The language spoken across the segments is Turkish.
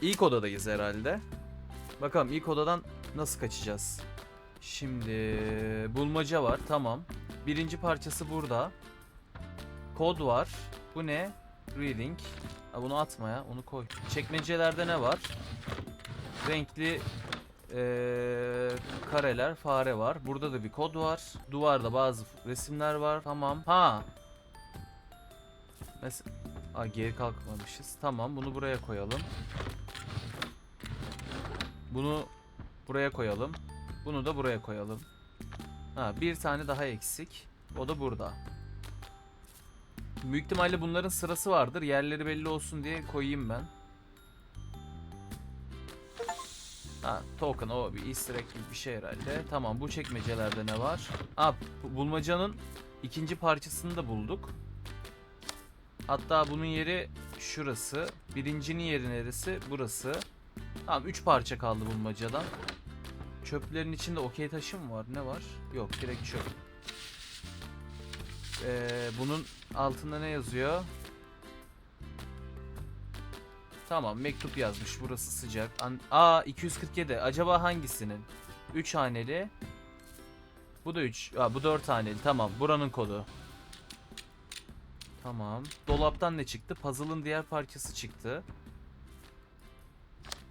İlk odadayız herhalde. Bakalım ilk odadan nasıl kaçacağız? Şimdi bulmaca var. Tamam. Birinci parçası burada. Kod var. Bu ne? Reading. Ha, bunu atma ya. Onu koy. Çekmecelerde ne var? Renkli eee, kareler, fare var. Burada da bir kod var. Duvarda bazı resimler var. Tamam. Ha. Mesela Aa, geri kalkmamışız. Tamam bunu buraya koyalım. Bunu buraya koyalım. Bunu da buraya koyalım. Ha, bir tane daha eksik. O da burada. Büyük ihtimalle bunların sırası vardır. Yerleri belli olsun diye koyayım ben. Ha, token o bir easter egg gibi bir şey herhalde. Tamam bu çekmecelerde ne var? Bu- bulmacanın ikinci parçasını da bulduk. Hatta bunun yeri şurası. Birincinin yeri neresi? Burası. Tamam 3 parça kaldı bulmacadan. Çöplerin içinde okey taşı mı var? Ne var? Yok direkt çöp. Ee, bunun altında ne yazıyor? Tamam mektup yazmış. Burası sıcak. An Aa 247. Acaba hangisinin? 3 haneli. Bu da 3. Aa, bu 4 haneli. Tamam. Buranın kodu. Tamam. Dolaptan ne çıktı? Puzzle'ın diğer parçası çıktı.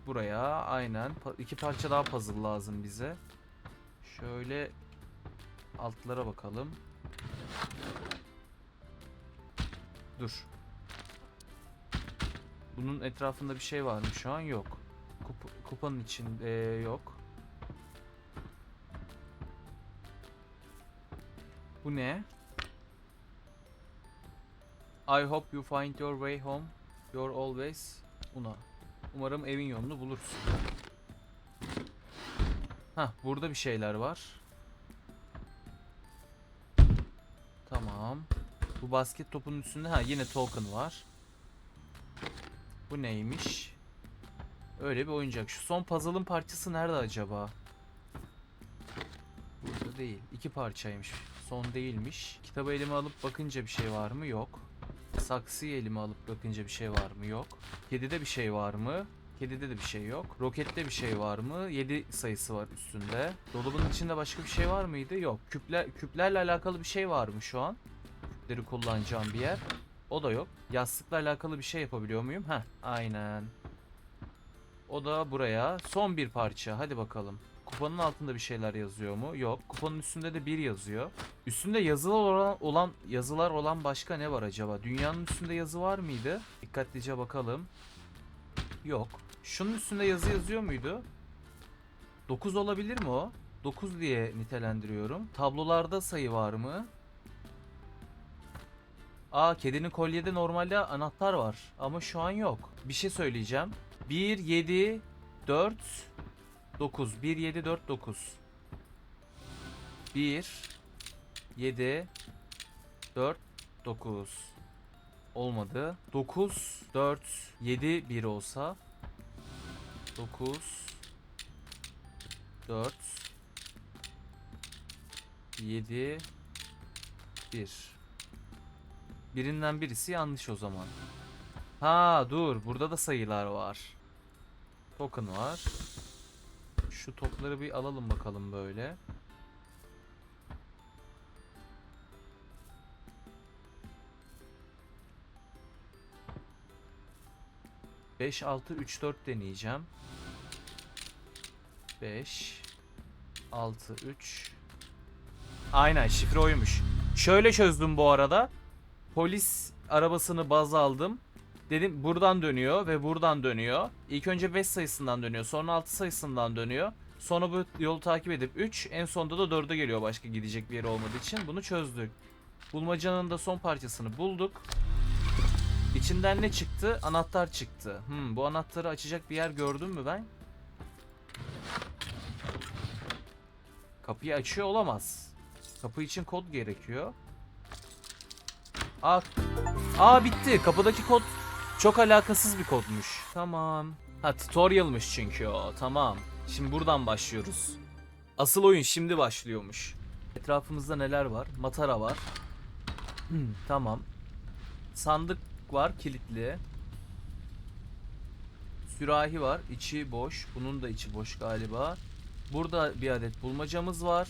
Buraya aynen. İki parça daha puzzle lazım bize. Şöyle altlara bakalım. Dur. Bunun etrafında bir şey var mı şu an? Yok. Kup- kupanın içinde yok. Bu ne? I hope you find your way home. You're always Una. Umarım evin yolunu bulursun. Hah burada bir şeyler var. Tamam. Bu basket topunun üstünde ha yine token var. Bu neymiş? Öyle bir oyuncak. Şu son puzzle'ın parçası nerede acaba? Burada değil. İki parçaymış. Son değilmiş. Kitabı elime alıp bakınca bir şey var mı? Yok. Saksıyı elime alıp bakınca bir şey var mı? Yok. Kedide bir şey var mı? Kedide de bir şey yok. Rokette bir şey var mı? 7 sayısı var üstünde. Dolabın içinde başka bir şey var mıydı? Yok. Küpler küplerle alakalı bir şey var mı şu an? Küpleri kullanacağım bir yer. O da yok. Yastıkla alakalı bir şey yapabiliyor muyum? Heh, aynen. O da buraya. Son bir parça. Hadi bakalım. Kupanın altında bir şeyler yazıyor mu? Yok. Kupanın üstünde de bir yazıyor. Üstünde yazılar olan, olan yazılar olan başka ne var acaba? Dünyanın üstünde yazı var mıydı? Dikkatlice bakalım. Yok. Şunun üstünde yazı yazıyor muydu? 9 olabilir mi o? 9 diye nitelendiriyorum. Tablolarda sayı var mı? Aa kedinin kolyede normalde anahtar var ama şu an yok. Bir şey söyleyeceğim. 1 7 4 9 1 7 4 9 1 7 4 9 olmadı. 9 4 7 1 olsa 9 4 7 1 Birinden birisi yanlış o zaman. Ha dur burada da sayılar var. Token var. Şu topları bir alalım bakalım böyle. Beş, altı, üç, dört deneyeceğim. Beş, altı, üç. Aynen şifre oymuş. Şöyle çözdüm bu arada. Polis arabasını baz aldım. Dedim buradan dönüyor ve buradan dönüyor. İlk önce 5 sayısından dönüyor. Sonra 6 sayısından dönüyor. Sonra bu yolu takip edip 3 en sonunda da 4'e geliyor başka gidecek bir yeri olmadığı için. Bunu çözdük. Bulmacanın da son parçasını bulduk. İçinden ne çıktı? Anahtar çıktı. Hmm, bu anahtarı açacak bir yer gördün mü ben? Kapıyı açıyor olamaz. Kapı için kod gerekiyor. Aa, aa bitti. Kapıdaki kod çok alakasız bir kodmuş. Tamam. Ha tutorialmış çünkü o. Tamam. Şimdi buradan başlıyoruz. Asıl oyun şimdi başlıyormuş. Etrafımızda neler var? Matara var. Hmm, tamam. Sandık var kilitli. Sürahi var. içi boş. Bunun da içi boş galiba. Burada bir adet bulmacamız var.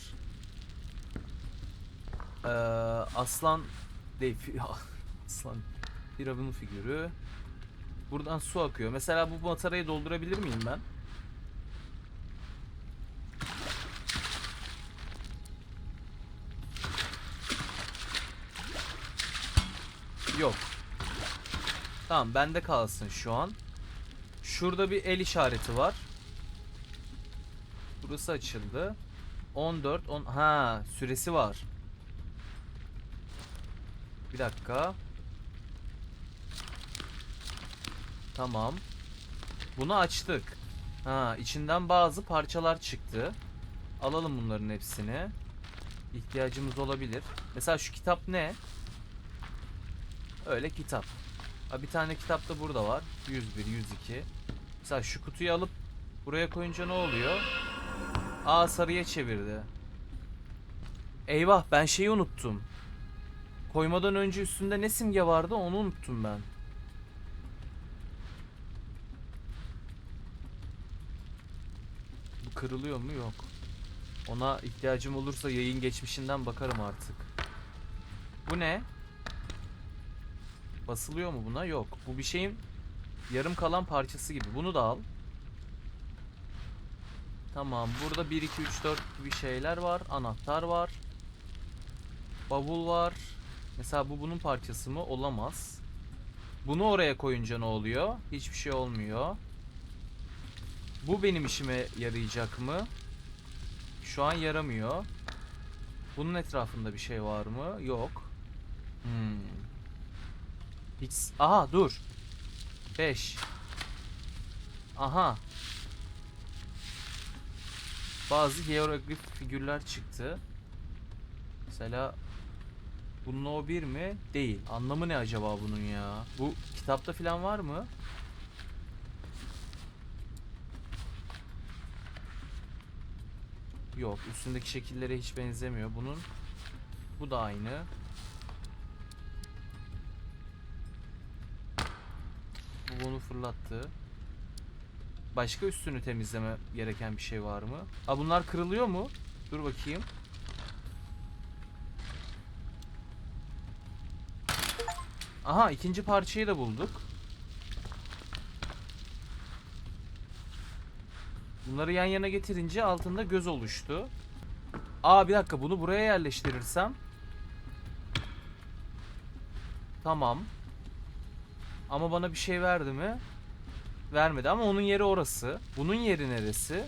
Ee, aslan değil. aslan. Firavun figürü. Buradan su akıyor. Mesela bu matarayı doldurabilir miyim ben? Yok. Tamam bende kalsın şu an. Şurada bir el işareti var. Burası açıldı. 14 10 ha süresi var. Bir dakika. Tamam. Bunu açtık. Ha içinden bazı parçalar çıktı. Alalım bunların hepsini. İhtiyacımız olabilir. Mesela şu kitap ne? Öyle kitap. Ha, bir tane kitap da burada var. 101, 102. Mesela şu kutuyu alıp buraya koyunca ne oluyor? Aa sarıya çevirdi. Eyvah ben şeyi unuttum. Koymadan önce üstünde ne simge vardı onu unuttum ben. Kırılıyor mu? Yok. Ona ihtiyacım olursa yayın geçmişinden bakarım artık. Bu ne? Basılıyor mu buna? Yok. Bu bir şeyin yarım kalan parçası gibi. Bunu da al. Tamam. Burada 1, 2, 3, 4 gibi şeyler var. Anahtar var. Bavul var. Mesela bu bunun parçası mı? Olamaz. Bunu oraya koyunca ne oluyor? Hiçbir şey olmuyor. Bu benim işime yarayacak mı? Şu an yaramıyor. Bunun etrafında bir şey var mı? Yok. Hmm. Hiç... Aha dur. 5. Aha. Bazı hieroglif figürler çıktı. Mesela bunun o bir mi? Değil. Anlamı ne acaba bunun ya? Bu kitapta falan var mı? Yok. Üstündeki şekillere hiç benzemiyor. Bunun bu da aynı. Bu bunu fırlattı. Başka üstünü temizleme gereken bir şey var mı? Aa bunlar kırılıyor mu? Dur bakayım. Aha ikinci parçayı da bulduk. Bunları yan yana getirince altında göz oluştu. Aa bir dakika bunu buraya yerleştirirsem. Tamam. Ama bana bir şey verdi mi? Vermedi ama onun yeri orası. Bunun yeri neresi?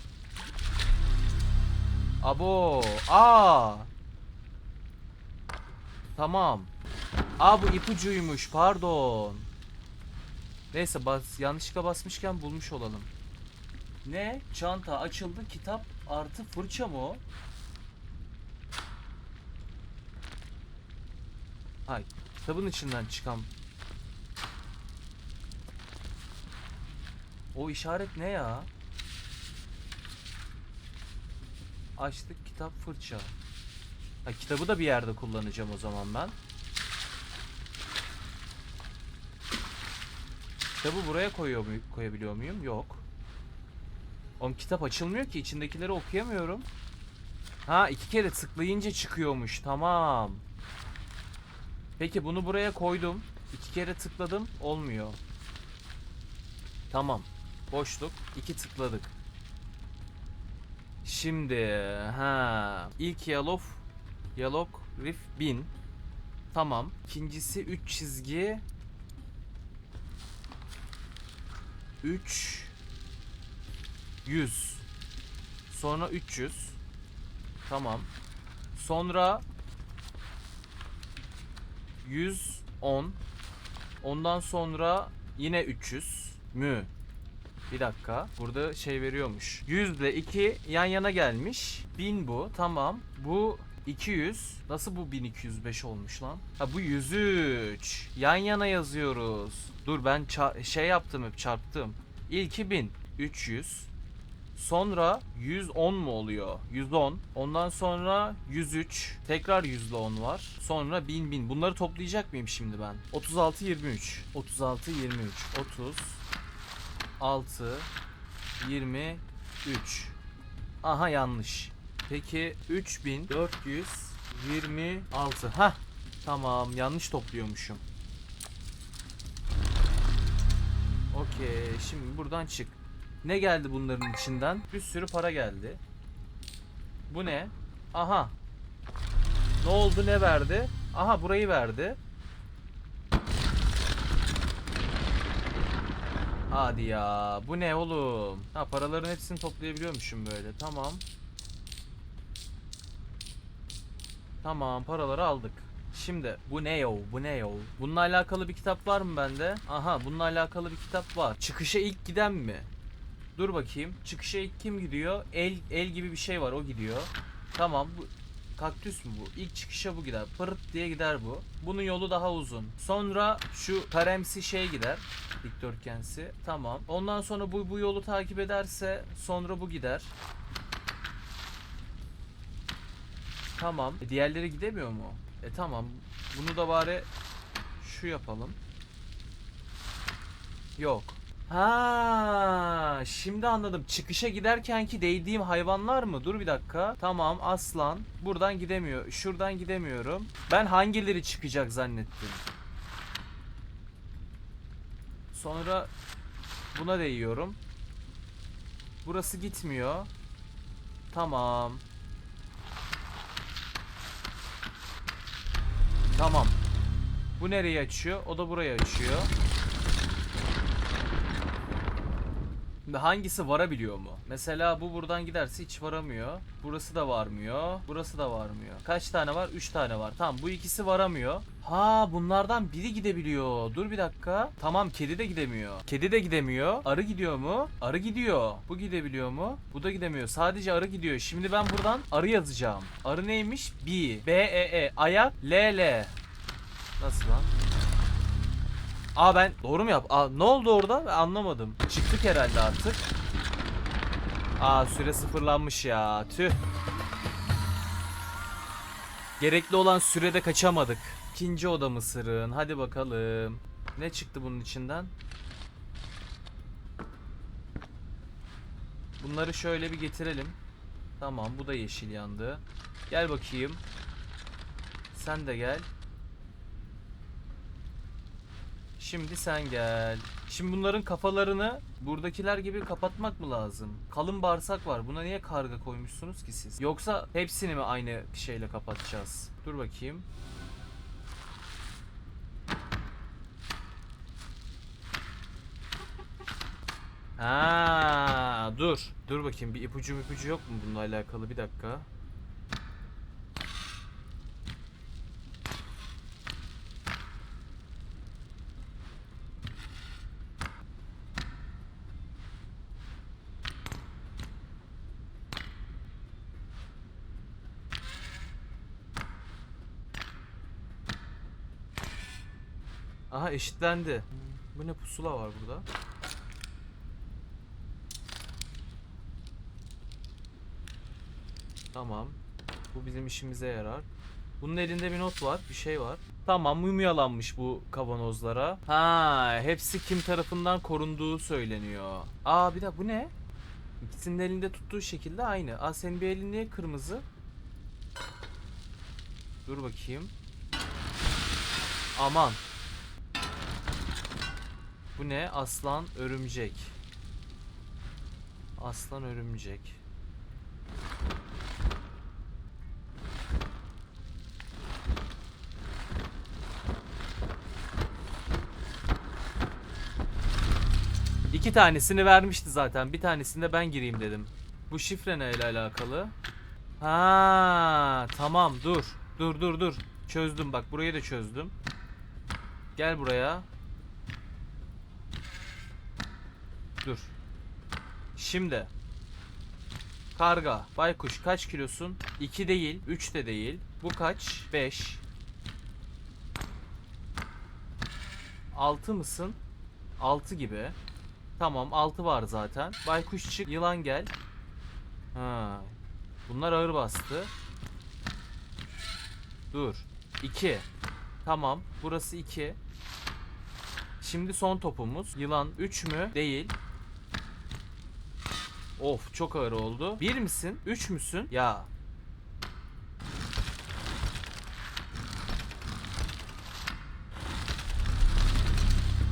Abo. Aa. Tamam. Aa bu ipucuymuş. Pardon. Neyse bas yanlışlıkla basmışken bulmuş olalım. Ne? Çanta açıldı. Kitap artı fırça mı o? Hay, kitabın içinden çıkan O işaret ne ya? Açtık kitap fırça. Ha kitabı da bir yerde kullanacağım o zaman ben. Kitabı buraya koyuyor mu koyabiliyor muyum? Yok. Oğlum kitap açılmıyor ki içindekileri okuyamıyorum. Ha iki kere tıklayınca çıkıyormuş. Tamam. Peki bunu buraya koydum. İki kere tıkladım. Olmuyor. Tamam. Boşluk. iki tıkladık. Şimdi ha ilk Yalov Yalok Rif 1000. Tamam. İkincisi 3 çizgi 3 100 Sonra 300 Tamam. Sonra 110 Ondan sonra yine 300 mü? Bir dakika. Burada şey veriyormuş. 100 ile 2 yan yana gelmiş. 1000 bu. Tamam. Bu 200. Nasıl bu 1205 olmuş lan? Ha bu 103. Yan yana yazıyoruz. Dur ben şey yaptım hep çarptım. İlki 1000. 300. Sonra 110 mu oluyor? 110. Ondan sonra 103. Tekrar 100 ile 10 var. Sonra 1000 1000. Bunları toplayacak mıyım şimdi ben? 36 23. 36 23. 30 6 23 Aha yanlış. Peki 3426. Ha tamam yanlış topluyormuşum. Okey şimdi buradan çık. Ne geldi bunların içinden? Bir sürü para geldi. Bu ne? Aha. Ne oldu ne verdi? Aha burayı verdi. Hadi ya. Bu ne oğlum? Ha paraların hepsini toplayabiliyormuşum böyle. Tamam. Tamam paraları aldık. Şimdi bu ne yo? Bu ne yo? Bununla alakalı bir kitap var mı bende? Aha bununla alakalı bir kitap var. Çıkışa ilk giden mi? Dur bakayım. Çıkışa kim gidiyor? El el gibi bir şey var o gidiyor. Tamam bu kaktüs mü bu? İlk çıkışa bu gider. Pırt diye gider bu. Bunun yolu daha uzun. Sonra şu karemsi şey gider. Dikdörtgensi. Tamam. Ondan sonra bu bu yolu takip ederse sonra bu gider. Tamam. E, diğerleri gidemiyor mu? E tamam. Bunu da bari şu yapalım. Yok. Ha, şimdi anladım. Çıkışa giderkenki değdiğim hayvanlar mı? Dur bir dakika. Tamam, aslan. Buradan gidemiyor. Şuradan gidemiyorum. Ben hangileri çıkacak zannettim. Sonra buna değiyorum. Burası gitmiyor. Tamam. Tamam. Bu nereyi açıyor? O da burayı açıyor. Hangisi varabiliyor mu? Mesela bu buradan giderse hiç varamıyor. Burası da varmıyor. Burası da varmıyor. Kaç tane var? 3 tane var. Tamam bu ikisi varamıyor. Ha bunlardan biri gidebiliyor. Dur bir dakika. Tamam kedi de gidemiyor. Kedi de gidemiyor. Arı gidiyor mu? Arı gidiyor. Bu gidebiliyor mu? Bu da gidemiyor. Sadece arı gidiyor. Şimdi ben buradan arı yazacağım. Arı neymiş? B. B E E. Ayak L L. Nasıl lan? Aa ben doğru mu yap? Aa ne oldu orada? Ben anlamadım. Çıktık herhalde artık. Aa süre sıfırlanmış ya. Tüh. Gerekli olan sürede kaçamadık. İkinci oda mısırın. Hadi bakalım. Ne çıktı bunun içinden? Bunları şöyle bir getirelim. Tamam bu da yeşil yandı. Gel bakayım. Sen de gel. Şimdi sen gel. Şimdi bunların kafalarını buradakiler gibi kapatmak mı lazım? Kalın bağırsak var. Buna niye karga koymuşsunuz ki siz? Yoksa hepsini mi aynı şeyle kapatacağız? Dur bakayım. Ha, dur. Dur bakayım bir ipucu ipucu yok mu bununla alakalı? Bir dakika. Aha eşitlendi. Bu ne pusula var burada? Tamam. Bu bizim işimize yarar. Bunun elinde bir not var, bir şey var. Tamam, mumyalanmış bu kavanozlara. Ha, hepsi kim tarafından korunduğu söyleniyor. Aa bir de bu ne? İkisinin elinde tuttuğu şekilde aynı. Aa senin bir elin niye kırmızı? Dur bakayım. Aman. Bu ne? Aslan örümcek. Aslan örümcek. İki tanesini vermişti zaten. Bir tanesinde ben gireyim dedim. Bu şifre neyle alakalı? Ha, tamam dur. Dur dur dur. Çözdüm bak burayı da çözdüm. Gel buraya. Dur. Şimdi. Karga, baykuş kaç kilosun? 2 değil, 3 de değil. Bu kaç? 5. 6 mısın? 6 gibi. Tamam 6 var zaten. Baykuş çık, yılan gel. Ha. Bunlar ağır bastı. Dur. 2. Tamam. Burası 2. Şimdi son topumuz. Yılan 3 mü? Değil. Of çok ağır oldu. Bir misin? Üç müsün? Ya.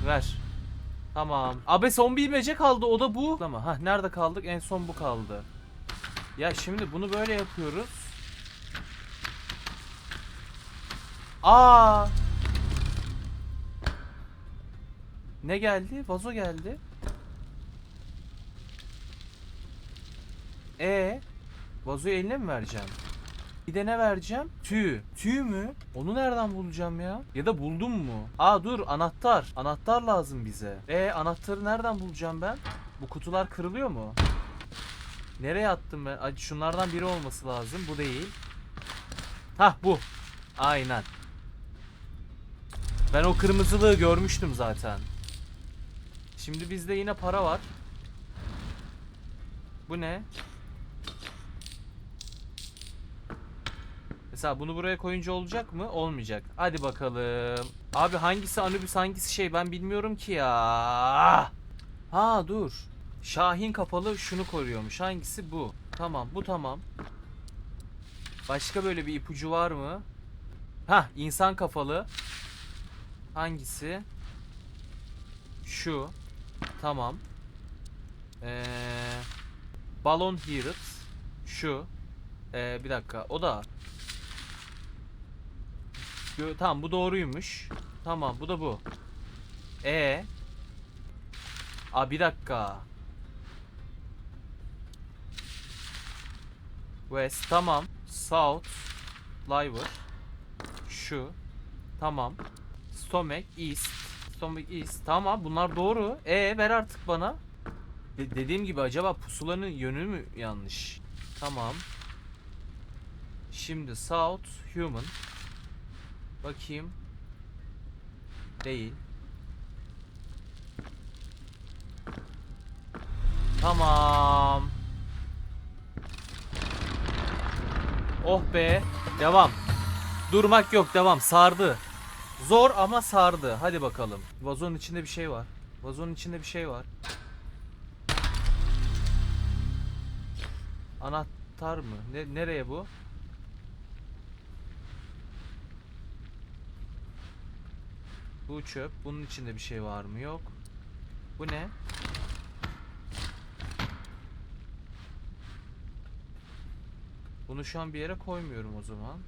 Ver. Tamam. Abi son bir imece kaldı o da bu. Ama ha nerede kaldık? En son bu kaldı. Ya şimdi bunu böyle yapıyoruz. Aa! Ne geldi? Vazo geldi. E vazoyu eline mi vereceğim? Bir de ne vereceğim? Tüy. Tüy mü? Onu nereden bulacağım ya? Ya da buldum mu? Aa dur anahtar. Anahtar lazım bize. E anahtarı nereden bulacağım ben? Bu kutular kırılıyor mu? Nereye attım ben? Ay, şunlardan biri olması lazım. Bu değil. Hah bu. Aynen. Ben o kırmızılığı görmüştüm zaten. Şimdi bizde yine para var. Bu ne? Mesela bunu buraya koyunca olacak mı? Olmayacak. Hadi bakalım. Abi hangisi Anubis hangisi şey ben bilmiyorum ki ya. Ha dur. Şahin kapalı şunu koruyormuş. Hangisi bu? Tamam bu tamam. Başka böyle bir ipucu var mı? Ha insan kafalı. Hangisi? Şu. Tamam. Ee, balon Heared. Şu. Ee, bir dakika. O da. Gö- tamam bu doğruymuş. Tamam bu da bu. E. Aa bir dakika. West tamam. South. Liver. Şu. Tamam. Stomach East. Stomach East. Tamam bunlar doğru. E ver artık bana. De- dediğim gibi acaba pusulanın yönü mü yanlış? Tamam. Şimdi South Human. Bakayım. Değil. Tamam. Oh be. Devam. Durmak yok devam. Sardı. Zor ama sardı. Hadi bakalım. Vazonun içinde bir şey var. Vazonun içinde bir şey var. Anahtar mı? Ne, nereye bu? Bu çöp. Bunun içinde bir şey var mı? Yok. Bu ne? Bunu şu an bir yere koymuyorum o zaman.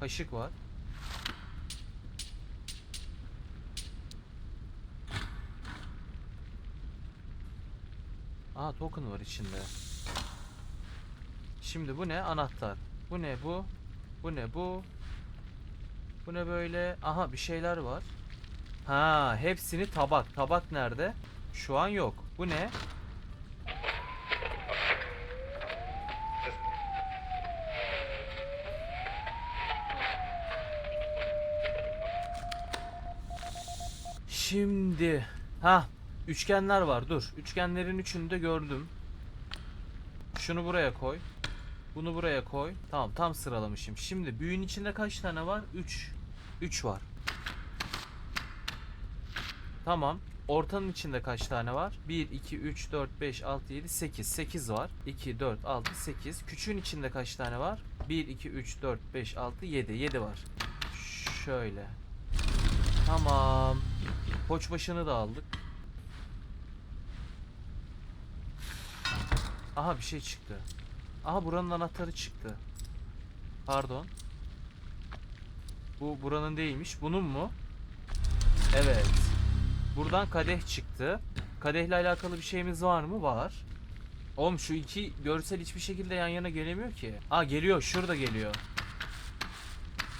Kaşık var. Aa token var içinde. Şimdi bu ne? Anahtar. Bu ne bu? Bu ne bu? Bu ne böyle? Aha bir şeyler var. Ha hepsini tabak. Tabak nerede? Şu an yok. Bu ne? Şimdi ha üçgenler var. Dur. Üçgenlerin üçünü de gördüm. Şunu buraya koy. Bunu buraya koy. Tamam tam sıralamışım. Şimdi büyüğün içinde kaç tane var? 3. 3 var. Tamam. Ortanın içinde kaç tane var? 1, 2, 3, 4, 5, 6, 7, 8. 8 var. 2, 4, 6, 8. Küçüğün içinde kaç tane var? 1, 2, 3, 4, 5, 6, 7. 7 var. Şöyle. Tamam. Koç başını da aldık. Aha bir şey çıktı. Aha buranın anahtarı çıktı. Pardon. Bu buranın değilmiş. Bunun mu? Evet. Buradan kadeh çıktı. Kadehle alakalı bir şeyimiz var mı? Var. Oğlum şu iki görsel hiçbir şekilde yan yana gelemiyor ki. Aa geliyor. Şurada geliyor.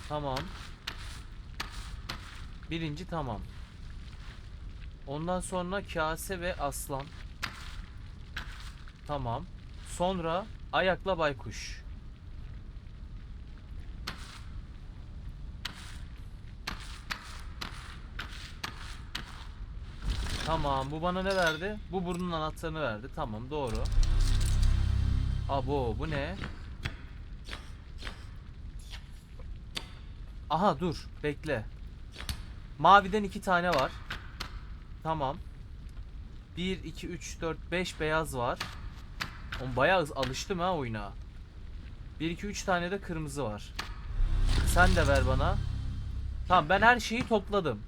Tamam. Birinci tamam. Ondan sonra kase ve aslan. Tamam. Sonra ayakla baykuş. Tamam bu bana ne verdi? Bu burnun anahtarını verdi. Tamam doğru. Abo bu ne? Aha dur bekle. Maviden iki tane var. Tamam. 1, 2, 3, 4, 5 beyaz var. Oğlum bayağı alıştım ha oyuna. 1, 2, 3 tane de kırmızı var. Sen de ver bana. Tamam ben her şeyi topladım.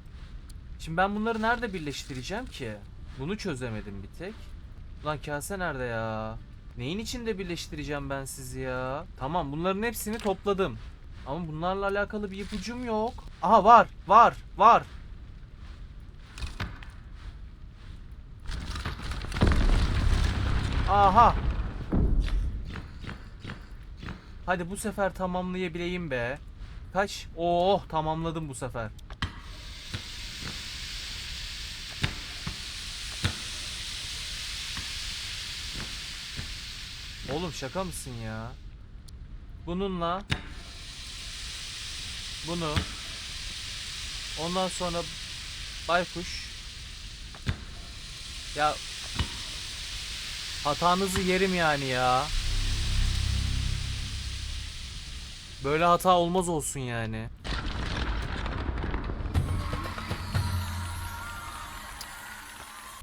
Şimdi ben bunları nerede birleştireceğim ki? Bunu çözemedim bir tek. Lan kase nerede ya? Neyin içinde birleştireceğim ben sizi ya? Tamam bunların hepsini topladım. Ama bunlarla alakalı bir ipucum yok. Aha var, var, var. Aha. Hadi bu sefer tamamlayabileyim be. Kaç? Oh tamamladım bu sefer. Oğlum şaka mısın ya? Bununla bunu ondan sonra baykuş ya hatanızı yerim yani ya. Böyle hata olmaz olsun yani.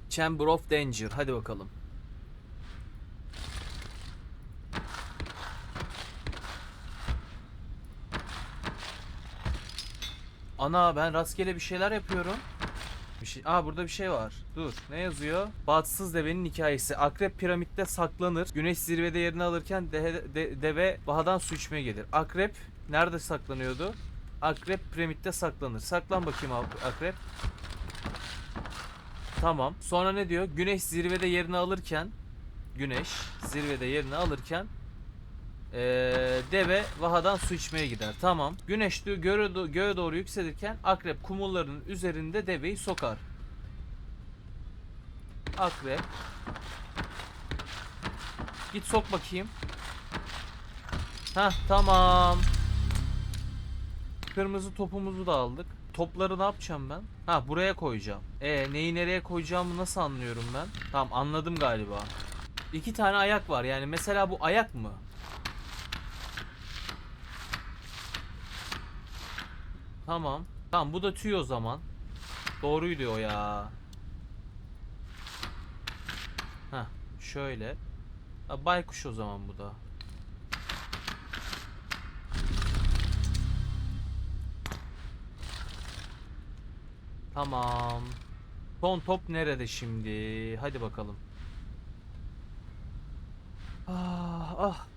Chamber of Danger. Hadi bakalım. Ana ben rastgele bir şeyler yapıyorum. Bir şey. Aa burada bir şey var. Dur. Ne yazıyor? Bahtsız devenin hikayesi. Akrep piramitte saklanır. Güneş zirvede yerini alırken de- de- deve bahadan su içmeye gelir. Akrep nerede saklanıyordu? Akrep piramitte saklanır. Saklan bakayım ak- akrep. Tamam. Sonra ne diyor? Güneş zirvede yerini alırken Güneş zirvede yerini alırken ee, deve vahadan su içmeye gider. Tamam. Güneş diyor göğe, do- göğe doğru yükselirken akrep kumullarının üzerinde deveyi sokar. Akrep. Git sok bakayım. Ha tamam. Kırmızı topumuzu da aldık. Topları ne yapacağım ben? Ha buraya koyacağım. E neyi nereye koyacağımı nasıl anlıyorum ben? Tamam anladım galiba. İki tane ayak var yani mesela bu ayak mı? Tamam. Tamam bu da tüy o zaman. Doğruydu o ya. Ha şöyle. Ha, baykuş o zaman bu da. Tamam. Son top nerede şimdi? Hadi bakalım. Ah ah.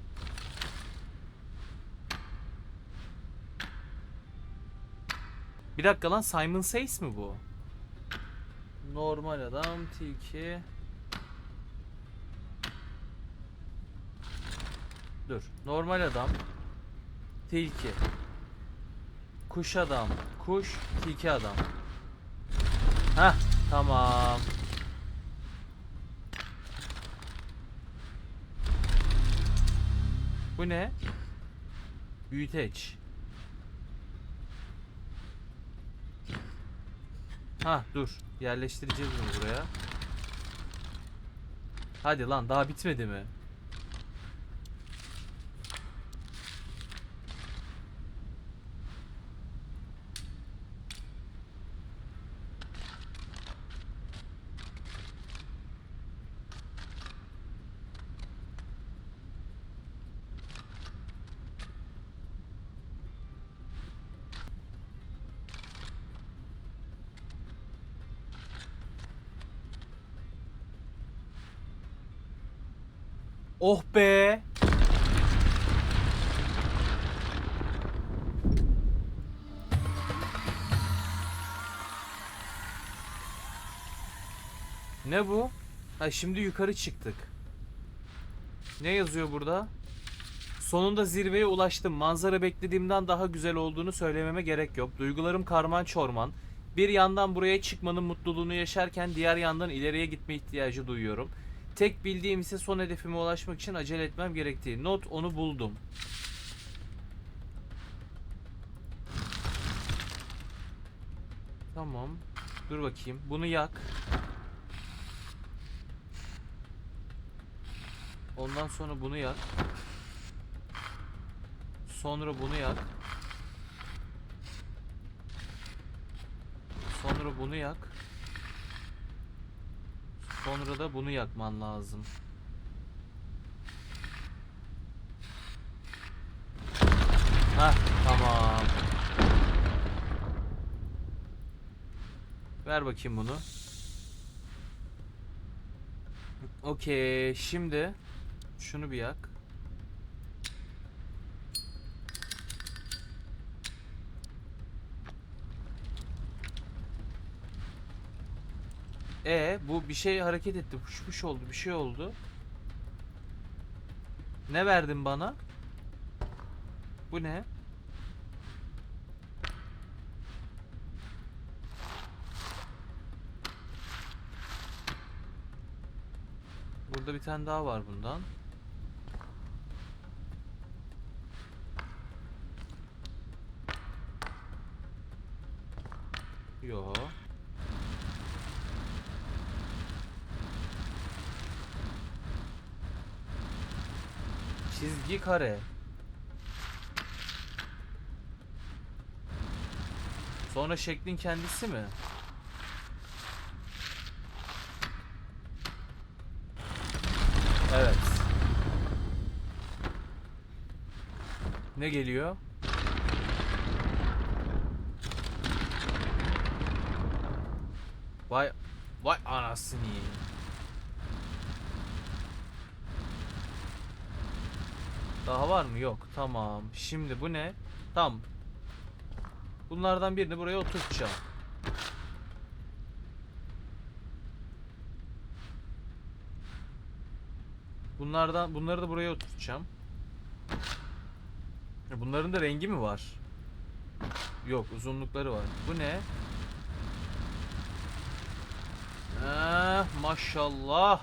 Bir dakika lan Simon Says mi bu? Normal adam tilki. Dur. Normal adam. Tilki. Kuş adam. Kuş. Tilki adam. Heh. Tamam. Bu ne? Büyüteç. Ha dur. Yerleştireceğiz bunu buraya. Hadi lan daha bitmedi mi? Ne bu? Ha şimdi yukarı çıktık. Ne yazıyor burada? Sonunda zirveye ulaştım. Manzara beklediğimden daha güzel olduğunu söylememe gerek yok. Duygularım karman çorman. Bir yandan buraya çıkmanın mutluluğunu yaşarken diğer yandan ileriye gitme ihtiyacı duyuyorum. Tek bildiğim ise son hedefime ulaşmak için acele etmem gerektiği. Not onu buldum. Tamam. Dur bakayım. Bunu yak. Ondan sonra bunu yak. Sonra bunu yak. Sonra bunu yak. Sonra da bunu yakman lazım. Hah tamam. Ver bakayım bunu. Okey şimdi şunu bir yak. E bu bir şey hareket etti. Puş puş oldu. Bir şey oldu. Ne verdin bana? Bu ne? Burada bir tane daha var bundan. Yo. Çizgi kare. Sonra şeklin kendisi mi? Evet. Ne geliyor? Vay vay anasını yiyeyim. Daha var mı? Yok. Tamam. Şimdi bu ne? Tamam. Bunlardan birini buraya oturtacağım. Bunlardan bunları da buraya oturtacağım. Bunların da rengi mi var? Yok, uzunlukları var. Bu ne? Ah, maşallah.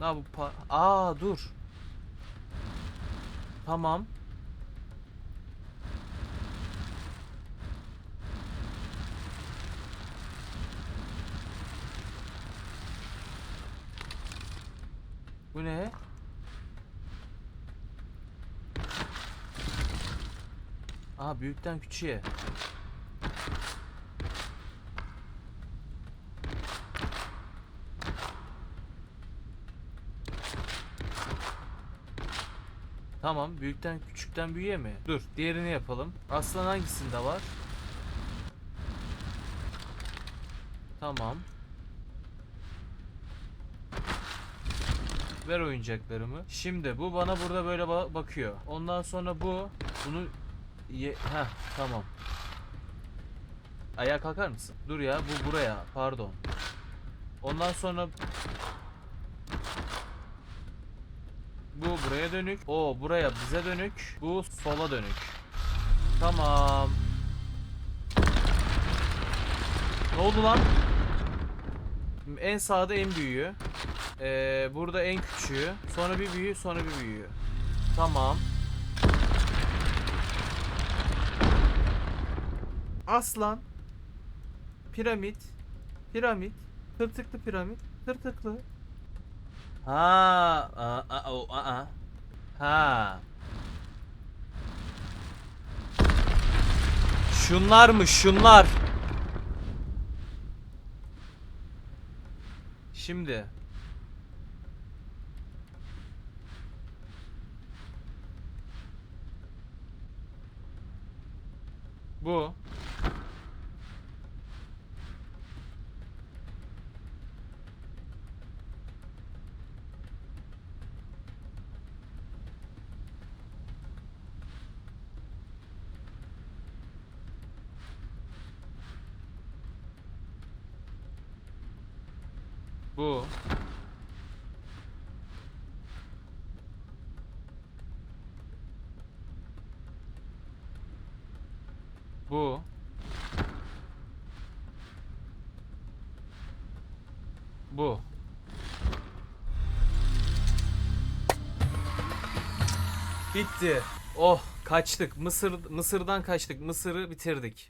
Ne bu pa Aa, dur. Tamam. Bu ne? Aa büyükten küçüğe. Tamam, büyükten küçükten büyüğe mi? Dur, diğerini yapalım. Aslan hangisinde var? Tamam. Ver oyuncaklarımı. Şimdi bu bana burada böyle ba- bakıyor. Ondan sonra bu bunu ye Heh, tamam. Ayağa kalkar mısın? Dur ya bu buraya pardon. Ondan sonra bu buraya dönük. O buraya bize dönük. Bu sola dönük. Tamam. Ne oldu lan? En sağda en büyüğü. Ee, burada en küçüğü. Sonra bir büyüğü, sonra bir büyüğü. Tamam. Aslan. Piramit. Piramit. Tırtıklı piramit. Tırtıklı. Ha, a, a, o, a, a. Ha. Şunlar mı? Şunlar. Şimdi. Bu. Bitti. Oh kaçtık. Mısır Mısır'dan kaçtık. Mısır'ı bitirdik.